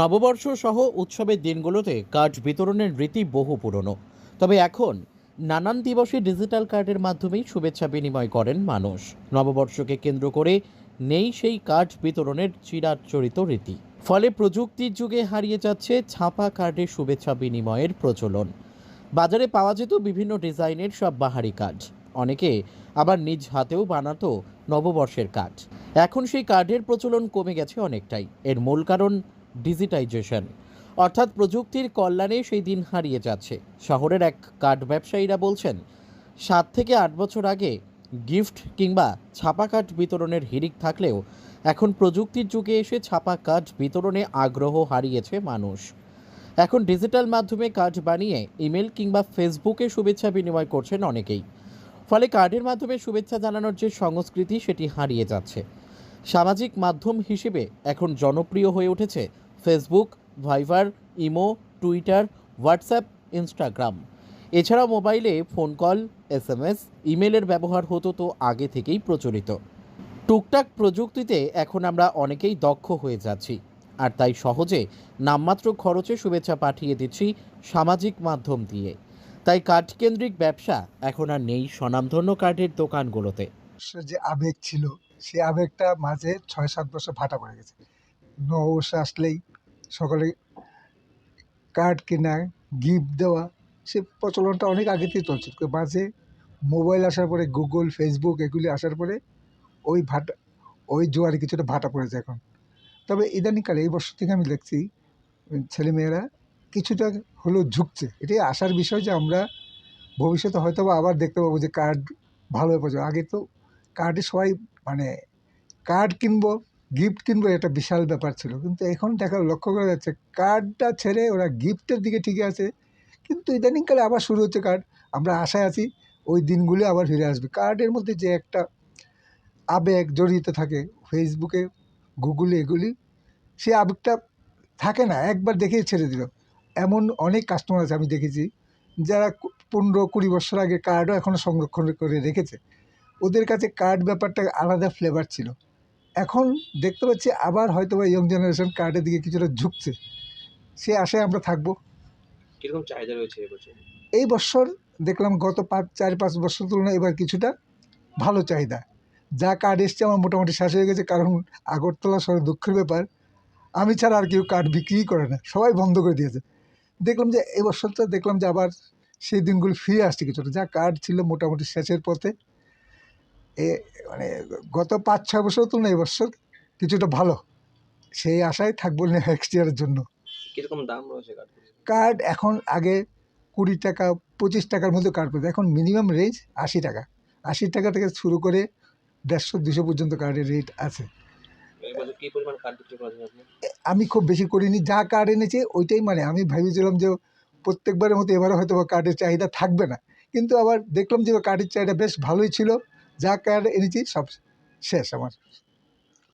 নববর্ষ সহ উৎসবের দিনগুলোতে কার্ড বিতরণের রীতি বহু পুরনো। তবে এখন নানান দিবসে ডিজিটাল কার্ডের মাধ্যমেই শুভেচ্ছা বিনিময় করেন মানুষ। নববর্ষকে কেন্দ্র করে নেই সেই কার্ড বিতরণের চিরাচরিত রীতি। ফলে প্রযুক্তির যুগে হারিয়ে যাচ্ছে ছাপা কার্ডের শুভেচ্ছা বিনিময়ের প্রচলন। বাজারে পাওয়া যেত বিভিন্ন ডিজাইনের সব বাহারি কার্ড। অনেকে আবার নিজ হাতেও বানাতো নববর্ষের কার্ড। এখন সেই কার্ডের প্রচলন কমে গেছে অনেকটাই। এর মূল কারণ ডিজিটাইজেশন। অর্থাৎ প্রযুক্তির কল্যাণে সেই দিন হারিয়ে যাচ্ছে। শহরের এক কার্ড ব্যবসায়ীরা বলছেন, সাত থেকে আট বছর আগে গিফট কিংবা ছাপা কাঠ বিতরণের হিড়িক থাকলেও এখন প্রযুক্তির যুগে এসে ছাপা কাঠ বিতরণে আগ্রহ হারিয়েছে মানুষ। এখন ডিজিটাল মাধ্যমে কার্ড বানিয়ে ইমেল কিংবা ফেসবুকে শুভেচ্ছা বিনিময় করছেন অনেকেই। ফলে কার্ডের মাধ্যমে শুভেচ্ছা জানানোর যে সংস্কৃতি, সেটি হারিয়ে যাচ্ছে। সামাজিক মাধ্যম হিসেবে এখন জনপ্রিয় হয়ে উঠেছে ফেসবুক ভাইবার ইমো টুইটার হোয়াটসঅ্যাপ ইনস্টাগ্রাম এছাড়া মোবাইলে phone call S M S ইমেলের ব্যবহার হতো তো আগে থেকেই প্রচলিত। টুকটাক প্রযুক্তিতে এখন আমরা অনেকেই দক্ষ হয়ে যাচ্ছি। আর তাই সহজে নামমাত্র খরচে শুভেচ্ছা পাঠিয়ে দিচ্ছি সামাজিক মাধ্যম দিয়ে। তাই কার্ডকেন্দ্রিক ব্যবসা এখন আর নেই স্বনামধন্য কার্ডের দোকানগুলোতে। সে যে আবেগ ছিল সেই আবেগটা মাঝে ছয় সাত বছর ভাটা পড়ে গেছে। নববর্ষ আসলেই সকলে কার্ড কেনা গিফট দেওয়া, সে প্রচলনটা অনেক আগে থেকে চলছে। মাঝে মোবাইল আসার পরে গুগল ফেসবুক এগুলি আসার পরে ওই ভাটা, ওই জোয়ারে কিছুটা ভাটা পড়েছে এখন। তবে ইদানিংকালে এই বছর থেকে আমি দেখছি ছেলেমেয়েরা কিছুটা হলেও ঝুঁকছে। এটাই আসার বিষয় যে আমরা ভবিষ্যতে হয়তো আবার দেখতে পাবো যে কার্ড ভালো হয়ে পড়ছে। আগে তো কার্ডে সবাই মানে কার্ড কিনবো গিফট কিনবো এটা বিশাল ব্যাপার ছিল। কিন্তু এখন দেখা লক্ষ্য করা যাচ্ছে কার্ডটা ছেড়ে ওরা গিফটের দিকে ঠিকই আছে। কিন্তু ইদানিংকালে আবার শুরু হচ্ছে কার্ড আমরা আশায় আছি ওই দিনগুলো আবার ফিরে আসবে। কার্ডের মধ্যে যে একটা আবেগ জড়িত থাকে ফেসবুকে গুগলে এগুলি, সে আবেগটা থাকে না। একবার দেখেই ছেড়ে দিল। এমন অনেক কাস্টমার আছে আমি দেখেছি, যারা পনেরো কুড়ি বছর আগে কার্ডও এখনও সংরক্ষণ করে রেখেছে। ওদের কাছে কার্ড ব্যাপারটা আলাদা ফ্লেভার ছিল। এখন দেখতে পাচ্ছি আবার হয়তো বা ইয়ং জেনারেশন কার্ডের দিকে কিছুটা ঝুঁকছে। সে আশায় আমরা থাকব। কীরকম চাহিদা রয়েছে এবছর এই বছর দেখলাম গত পাঁচ চার পাঁচ বছর তুলনায় এবার কিছুটা ভালো চাহিদা। যা কার্ড এসছে আমার মোটামুটি শেষ হয়ে গেছে কারণ আগরতলা শহরে দুঃখের ব্যাপার। আমি ছাড়া আর কেউ কার্ড বিক্রিই করে না সবাই বন্ধ করে দিয়েছে। দেখলাম যে এই বছরটা দেখলাম যে আবার সেই দিনগুলো ফিরে আসছে কিছুটা। যা কার্ড ছিল মোটামুটি শেষের পথে। এ মানে গত পাঁচ ছয় বছর তুলনায় এবছর কিছুটা ভালো। সেই আশায় থাকব নেক্সট ইয়ারের জন্য। কীরকম দাম রয়েছে কার্ড এখন আগে কুড়ি টাকা পঁচিশ টাকার মধ্যে কার্ড পেতো। এখন মিনিমাম রেঞ্জ আশি টাকা। আশি টাকা থেকে শুরু করে দেড়শো দুশো পর্যন্ত কার্ডের রেট আছে। আমি খুব বেশি করিনি। যা কার্ড এনেছি ওইটাই মানে আমি ভেবেছিলাম যে প্রত্যেকবারের মতো এবারে হয়তো কার্ডের চাহিদা থাকবে না। কিন্তু আবার দেখলাম যে কার্ডের চাহিদা বেশ ভালোই ছিল। যা কার্ড এনেছি সব শেষ আমার।